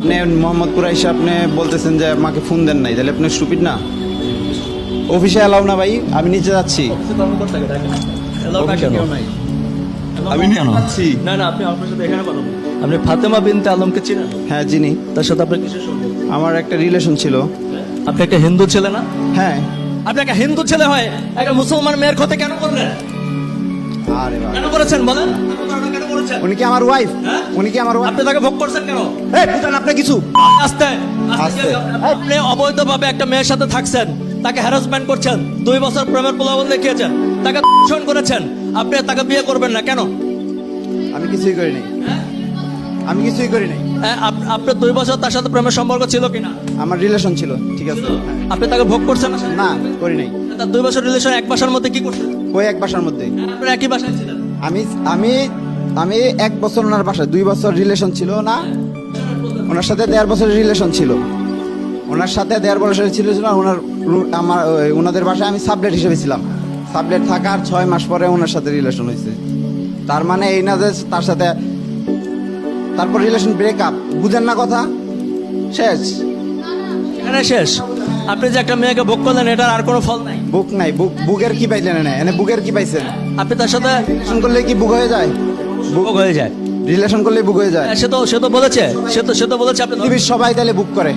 আপনি মোহাম্মদ কুরাইশা আপনি বলতেছেন যে আমাকে ফোন দেন নাই তাহলে আপনি স্টুপিড না? অফিসে এলাও না ভাই আমি নিচে যাচ্ছি। আমি কেন? না না আপনি আপনার সাথে এখানে কথা আপনি ফাতেমা বিনতে আলমকে চিনেন? হ্যাঁ চিনি তার সাথে আপনার কিসের সম্পর্ক? আমার একটা রিলেশন ছিল। আপনি একটা হিন্দু ছেলে না? হ্যাঁ। আপনি একটা হিন্দু ছেলে হয় একটা মুসলমান মেয়ের ক্ষতি কেন করলেন। কেন করেছেন বলেন? কেন করেছেন উনি কি আমার ওয়াইফ হ্যাঁ? উনি কি আমার আপনি তাকে ভোগ করছেন কেন? এই বুঝেন আপনি কিছু? আস্তে আস্তে। আস্তে। আপনি অবৈধভাবে একটা মেয়ের সাথে থাকছেন তাকে হ্যারাসমেন্ট করছেন দুই বছর প্রেমের প্রলোভন দেখিয়েছেন তাকে ধর্ষণ করেছেন আপনি তাকে বিয়ে করবেন না কেন? আমি কিছুই করি নাই আমি কিছুই করি নাই হ্যাঁ, আপনার দুই বছর তার সাথে প্রেমের সম্পর্ক ছিল কিনা? আমার রিলেশন ছিল ঠিক আছে। হ্যাঁ। আপনি তাকে ভোগ করছেন না? করি নাই। তার দুই বছর রিলেশন এক বাসার মধ্যে কি করছেন? ওই এক বাসার মধ্যে। আপনারা একই বাসায় ছিলেন? আমি আমি আমি এক বছর ওনার বাসায় দুই বছর রিলেশন ছিল না। ওনার সাথে দেড় বছরের রিলেশন ছিল। ওনার সাথে দেড় বছরের ছিল ছিল ওনার আমার ওনাদের বাসায় আমি সাবলেট হিসেবে ছিলাম। সাবলেট থাকার ছয় মাস পরে ওনার সাথে রিলেশন হয়েছে। তার মানে এই না যে তার সাথে তারপর রিলেশন ব্রেকআপ বুঝেন না কথা? শেষ। এখানে শেষ। আপনি যে একটা মেয়েকে ভোগ করলেন এটার আর কোনো ফল নাই। বুক নাই বুক বুকের কি পাইলেন না এনে বুকের কি পাইছেন? আপনি তার সাথে রিলেশন করলে কি বুক হয়ে যায়? বুক হয়ে যায়। রিলেশন করলে বুক হয়ে যায়। হ্যাঁ, সে তো সে তো বলেছে সে তো সে তো বলেছে আপনি পৃথিবীর সবাই তাহলে বুক করে।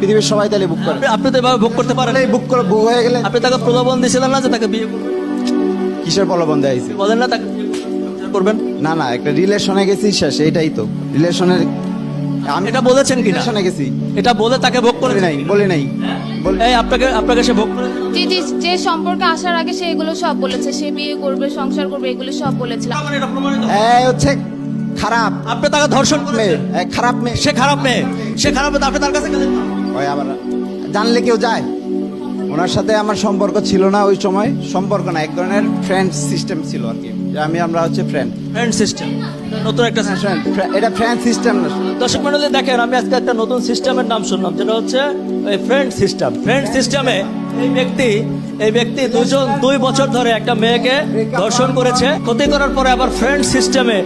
পৃথিবীর সবাই তাহলে বুক করে। আপনি- তো এভাবে ভোগ করতে পারেন। বুক করে বুক হয়ে গেলে আপনি তাকে প্রলোভন দিয়েছিলেন না যে তাকে বিয়ে করবেন কিসের প্রলোভন দেয়াইছে বলেন না তাকে করবেন, করবেন না না একটা রিলেশনে গেছি শেষ এটাই তো। রিলেশনের আমি এটা বলেছেন কিনা? রিলেশনে গেছি। এটা বলে তাকে ভোগ করে নাই বলি নাই। বলি এই আপনাকে আপনাকে সে ভোগ করে যে যে যে সম্পর্কে আসার আগে সে এগুলো সব বলেছে। সে বিয়ে করবে সংসার করবে এগুলো সব বলেছিল। আমার এটা প্রমাণিত এই হচ্ছে খারাপ। আপনি তাকে ধর্ষণ মেয়ে করেছেন খারাপ মেয়ে। সে খারাপ মেয়ে। সে খারাপ মেয়ে, আপনি তার কাছে গেলেন না। ওই আবার জানলে কেউ যায়। ওনার সাথে আমার সম্পর্ক ছিল না ওই সময়। সম্পর্ক না এক ধরনের ফ্রেন্ড সিস্টেম ছিল আর কি। আমি আমরা হচ্ছে ফ্রেন্ড ফ্রেন্ড সিস্টেম নতুন একটা system। এটা ফ্রেন্ড সিস্টেম না। দর্শক মন্ডলী দেখেন আমি আজকে একটা নতুন সিস্টেমের নাম শুনলাম যেটা হচ্ছে ফ্রেন্ড সিস্টেম ফ্রেন্ড সিস্টেমে এই ব্যক্তি এই ব্যক্তি দুজন দুই বছর ধরে একটা মেয়েকে ধর্ষণ করেছে। ক্ষতি করার পরে আবার ফ্রেন্ড সিস্টেমে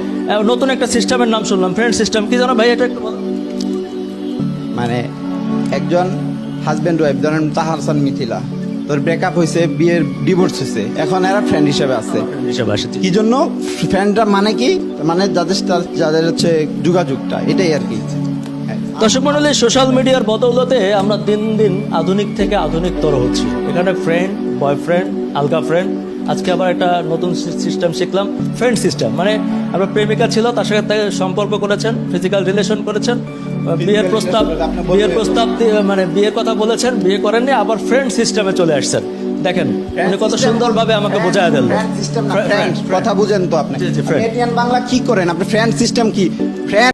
নতুন একটা সিস্টেমের নাম শুনলাম। ফ্রেন্ড সিস্টেম কি জানো ভাই এটা একটু মানে একজন হাজবেন্ড ওয়াইফ ধরেন তাহার মিথিলা। তোর ব্রেকআপ হয়েছে বিয়ের ডিভোর্স হয়েছে এখন এরা ফ্রেন্ড হিসেবে আছে। কি জন্য ফ্রেন্ডটা মানে কি? মানে যাদের যাদের হচ্ছে যোগাযোগটা এটাই আর কি। দর্শক মন্ডলী সোশ্যাল মিডিয়ার বদৌলতে আমরা দিন দিন আধুনিক থেকে আধুনিকতর হচ্ছি। এখানে ফ্রেন্ড বয়ফ্রেন্ড আলগা ফ্রেন্ড আজকে আবার একটা নতুন সিস্টেম শিখলাম। ফ্রেন্ড সিস্টেম মানে আপনার প্রেমিকা ছিল তার সাথে তাকে সম্পর্ক করেছেন ফিজিক্যাল রিলেশন করেছেন বিয়ের প্রস্তাব বিয়ের প্রস্তাব মানে বিয়ের কথা বলেছেন বিয়ে করেননি আবার ফ্রেন্ড সিস্টেমে চলে আসছেন। দেখেন উনি কত সুন্দরভাবে আমাকে বোঝায় দিল কথা বুঝেন তো আপনি। বাংলা কি করেন? আপনি ফ্রেন্ড সিস্টেম কি? ফ্রেন্ড